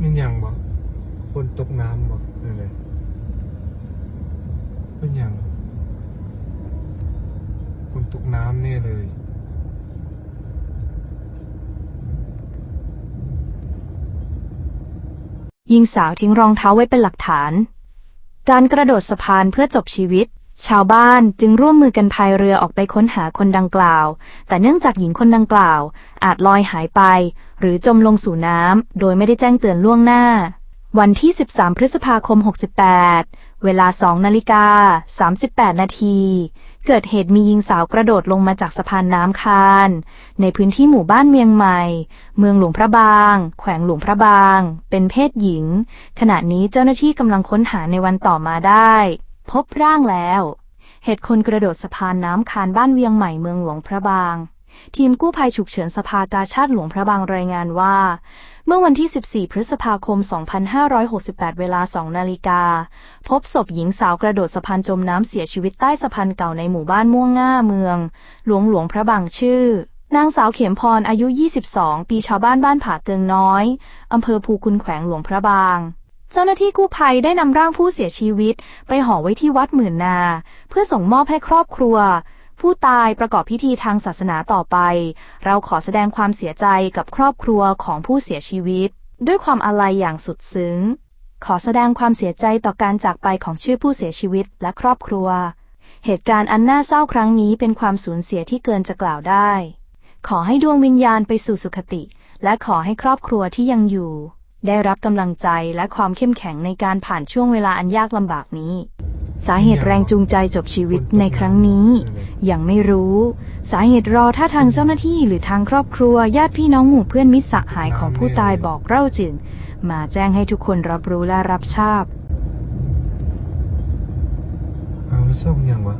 มันยังบ่คนตกน้ำบ่นี่เลยเป็นยังคนตกน้ำแน่เลยหญิงสาวทิ้งรองเท้าไว้เป็นหลักฐาน การกระโดดสะพานเพื่อจบชีวิต ชาวบ้านจึงร่วมมือกันพายเรือออกไปค้นหาคนดังกล่าว แต่เนื่องจากหญิงคนดังกล่าว อาจลอยหายไป หรือจมลงสู่น้ำโดยไม่ได้แจ้งเตือนล่วงหน้า วันที่ 13 พฤษภาคม 68 เวลา 2 นาฬิกา 38 นาที เกิดเหตุมีหญิงสาวกระโดดลงมาจากสะพานน้ำคาน ในพื้นที่หมู่บ้านเมียงใหม่ เมืองหลวงพระบาง แขวงหลวงพระบาง เป็นเพศหญิง ขณะนี้เจ้าหน้าที่กำลังค้นหาในวันต่อมาได้ พบร่างแล้ว เหตุคนกระโดดสะพานน้ำคานบ้านเวียงใหม่เมืองหลวงพระบาง ทีมกู้ภัยฉุกเฉินสภากาชาติหลวงพระบางรายงานว่า เมื่อวันที่ 14 พฤษภาคม 2568 เวลา 2 นาฬิกา พบศพหญิงสาวกระโดดสะพานจมน้ำเสียชีวิตใต้สะพานเก่าในหมู่บ้านม่วงง่าเมือง หลวงหลวงพระบางชื่อนางสาวเข็มพรอายุ 22 ปีชาวบ้านบ้านผาเกิงน้อย อำเภอภูคุนแขวงหลวงพระบาง เจ้าหน้าที่กู้ภัยได้นำร่างผู้เสียชีวิต ไปห่อไว้ที่วัดหมื่นนา เพื่อส่งมอบให้ครอบครัว ผู้ตายประกอบพิธีทางศาสนาต่อไป เราขอแสดงความเสียใจกับครอบครัวของผู้เสียชีวิต ด้วยความอาลัยอย่างสุดซึ้ง ขอแสดงความเสียใจต่อการจากไปของชื่อผู้เสียชีวิตและครอบครัว เหตุการณ์อันน่าเศร้าครั้งนี้เป็นความสูญเสียที่เกินจะกล่าวได้ ขอให้ดวงวิญญาณไปสู่สุคติ และขอให้ครอบครัวที่ยังอยู่ ได้รับกำลังใจและความเข้มแข็งในการผ่านช่วงเวลาอันยากลำบากนี้ สาเหตุแรงจูงใจจบชีวิตในครั้งนี้ยังไม่รู้ สาเหตุรอถ้าทางเจ้าหน้าที่หรือทางครอบครัวญาติพี่น้องหมู่เพื่อนมิตรสหายของผู้ตายบอกเล่าจึง มาแจ้งให้ทุกคนรับรู้และรับทราบเอาส่งยังวะ